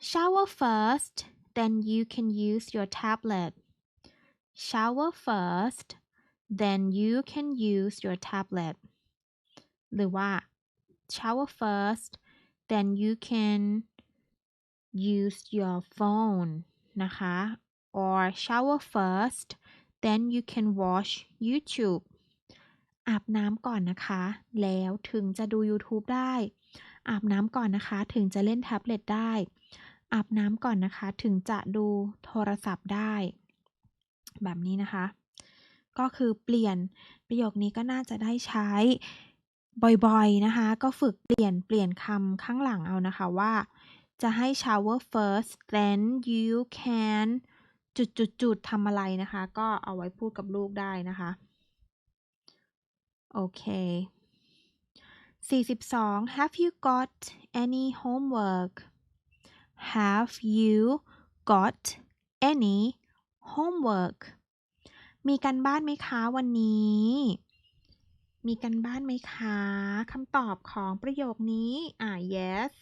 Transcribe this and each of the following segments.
shower first then you can use your tablet shower first then you can use your tablet หรือว่า shower first then you can use your phone นะคะ or shower first then you can watch YouTube อาบน้ำก่อนนะคะ แล้วถึงจะดู YouTube ได้ อาบน้ำก่อนนะคะ ถึงจะเล่นแท็บเล็ตได้ อาบน้ำก่อนนะคะ ถึงจะดูโทรศัพท์ได้ แบบนี้นะคะ ก็คือเปลี่ยนประโยคนี้ก็น่าจะได้ใช้บ่อยๆนะคะ ก็ฝึกเปลี่ยนเปลี่ยนคำข้างหลังเอานะคะว่าจะให้ shower first then you can จุดจุดจุดทำอะไรนะคะ ก็เอาไว้พูดกับลูกได้นะคะ โอเค 42 Have you got any homework Have you got any homework มีกันบ้านไหมคะวันนี้ มีกันบ้านไหมคะคำตอบของประโยคนี้ อ่า yes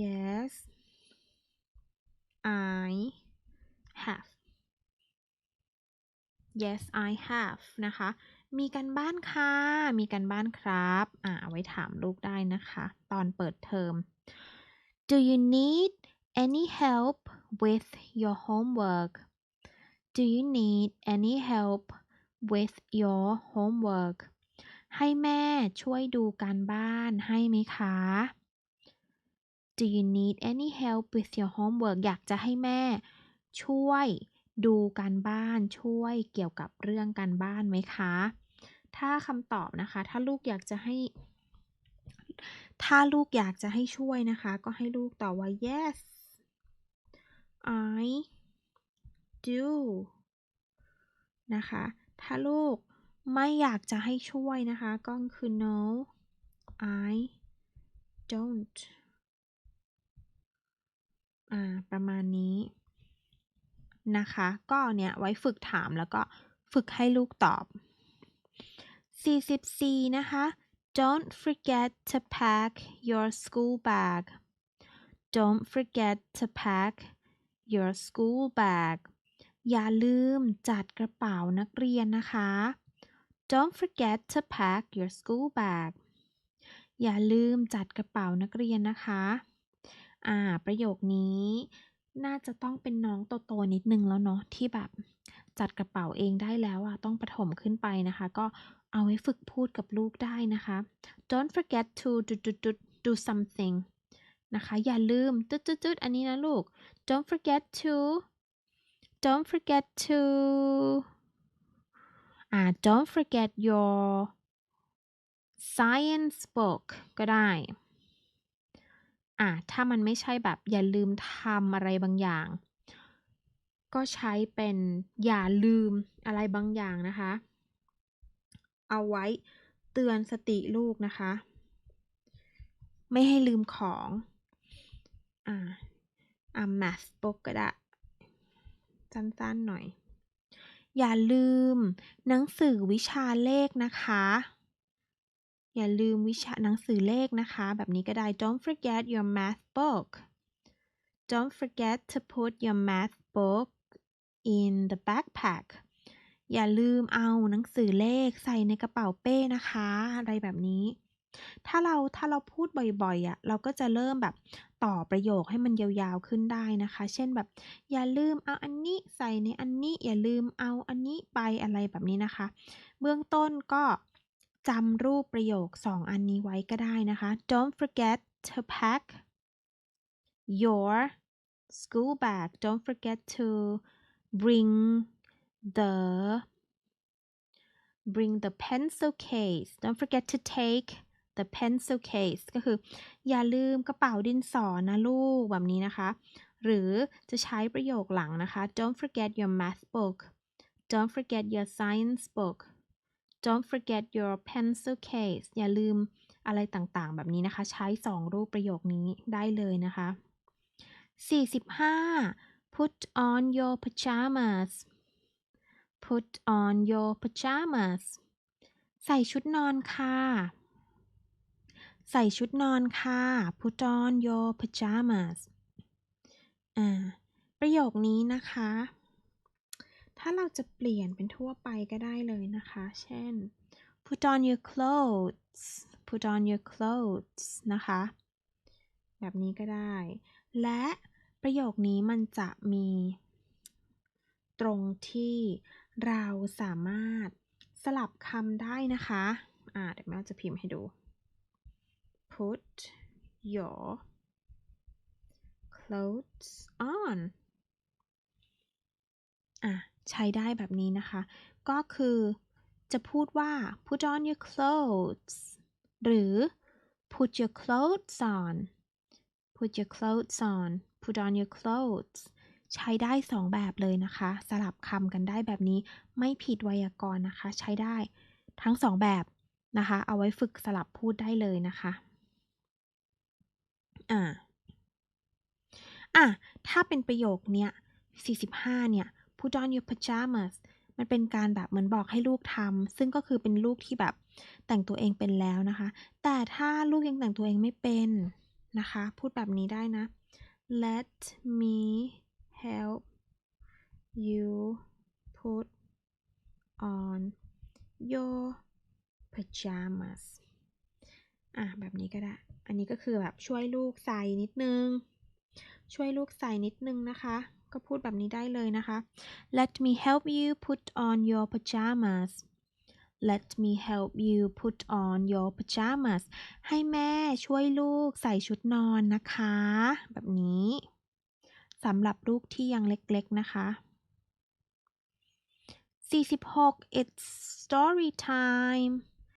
yes I have yes I have นะคะ มีกันบ้านค่ะ มีกันบ้านครับ อ่าเอาไว้ถามลูกได้นะคะ ตอนเปิดเทอม Do you need any help with your homework Do you need any help with your homework ให้แม่ช่วยดูการบ้านให้ไหมคะ Do you need any help with your homework อยากจะให้แม่ช่วยดูการบ้านช่วยเกี่ยวกับเรื่องการบ้านไหมคะ ถ้าคำตอบนะคะ ถ้าลูกอยากจะให้ ถ้าลูกอยากจะให้ช่วยนะคะ ก็ให้ลูกตอบว่า yes I do นะคะ ถ้าลูกไม่อยากจะให้ช่วยนะคะ ก็คือ no I don't อ่า ประมาณนี้นะคะ ก็เนี่ยไว้ฝึกถามแล้วก็ฝึกให้ลูกตอบ 44 นะคะ Don't forget to pack your school bag Don't forget to pack your school bag อย่าลืมจัดกระเป๋านักเรียนนะคะ Don't forget to pack your school bag อย่าลืมจัดกระเป๋านักเรียนนะคะ อ่า ประโยคนี้น่าจะต้องเป็นน้องโตๆนิดนึงแล้วเนาะที่แบบ จัดกระเป๋าเองได้แล้วอะต้องประถมขึ้นไปนะคะ ก็เอาไว้ฝึกพูดกับลูกได้นะคะ Don't forget to do do do do something นะคะ อย่าลืมจุดจุดจุดอันนี้นะลูก Don't forget to Don't forget to อ่า Don't forget your science book ก็ได้ อะถ้ามันไม่ใช่แบบอย่าลืมทำอะไรบางอย่าง ก็ใช้เป็นอย่าลืมอะไรบางอย่างนะคะ เอาไว้เตือนสติลูกนะคะ ไม่ให้ลืมของอ่าอ่า math book ก็ได้สั้นๆหน่อย อย่าลืมหนังสือวิชาเลขนะคะ อย่าลืมวิชาหนังสือเลขนะคะ แบบนี้ก็ได้ Don't forget your math book Don't forget to put your math book in the backpack อย่าลืมเอาหนังสือเลขใส่ในกระเป๋าเป้นะคะ อะไรแบบนี้ ถ้าเราถ้าเราพูดบ่อยๆอะเราก็จะเริ่มแบบต่อประโยคให้มันยาวๆขึ้นได้นะคะ เช่นแบบ อย่าลืมเอาอันนี้ใส่ในอันนี้ อย่าลืมเอาอันนี้ไปอะไรแบบนี้นะคะ เบื้องต้นก็จำรูปประโยคสองอันนี้ไว้ก็ได้นะคะ Don't forget to pack your school bag Don't forget to bring the bring the pencil case Don't forget to take the pencil case ก็คือ อย่าลืมกระเป๋าดินสอนะลูก แบบนี้นะคะ หรือจะใช้ประโยคหลังนะคะ Don't forget your math book Don't forget your science book Don't forget your pencil case อย่าลืมอะไรต่างๆ แบบนี้นะคะ ใช้สองรูปประโยคนี้ได้เลยนะคะ 45 put on your pajamas put on your pajamas ใส่ชุดนอนค่ะ ใส่ชุดนอนค่ะ put on your pajamas อ่า ประโยคนี้นะคะ ถ้าเราจะเปลี่ยนเป็นทั่วไปก็ได้เลยนะคะ เช่น put on your clothes put on your clothes นะคะ แบบนี้ก็ได้ และ ประโยคนี้มันจะมี ตรงที่เราสามารถสลับคำได้นะคะ อ่าเดี๋ยวแม่จะพิมพ์ให้ดู put your clothes on อะใช้ได้แบบนี้นะคะ ก็คือจะพูดว่า put on your clothes หรือ put your clothes on put your clothes on put on your clothes ใช้ได้สองแบบเลยนะคะ สลับคำกันได้แบบนี้ไม่ผิดไวยากรณ์นะคะ ใช้ได้ทั้งสองแบบนะคะ เอาไว้ฝึกสลับพูดได้เลยนะคะ อ่า อะ ถ้าเป็นประโยคเนี้ย45 เนี่ย put on your pajamas มันเป็นการแบบเหมือนบอกให้ลูกทำ ซึ่งก็คือเป็นลูกที่แบบแต่งตัวเองเป็นแล้วนะคะ แต่ถ้าลูกยังแต่งตัวเองไม่เป็น นะคะ พูดแบบนี้ได้นะ let me help you put on your pajamas อะ แบบนี้ก็ได้ อันนี้ก็คือแบบช่วยลูกใส่นิดนึง ช่วยลูกใส่นิดนึงนะคะ ก็พูดแบบนี้ได้เลยนะคะ Let me help you put on your pajamas Let me help you put on your pajamas ให้แม่ช่วยลูกใส่ชุดนอนนะคะ แบบนี้สำหรับลูกที่ยังเล็กๆนะคะ 46 it's story time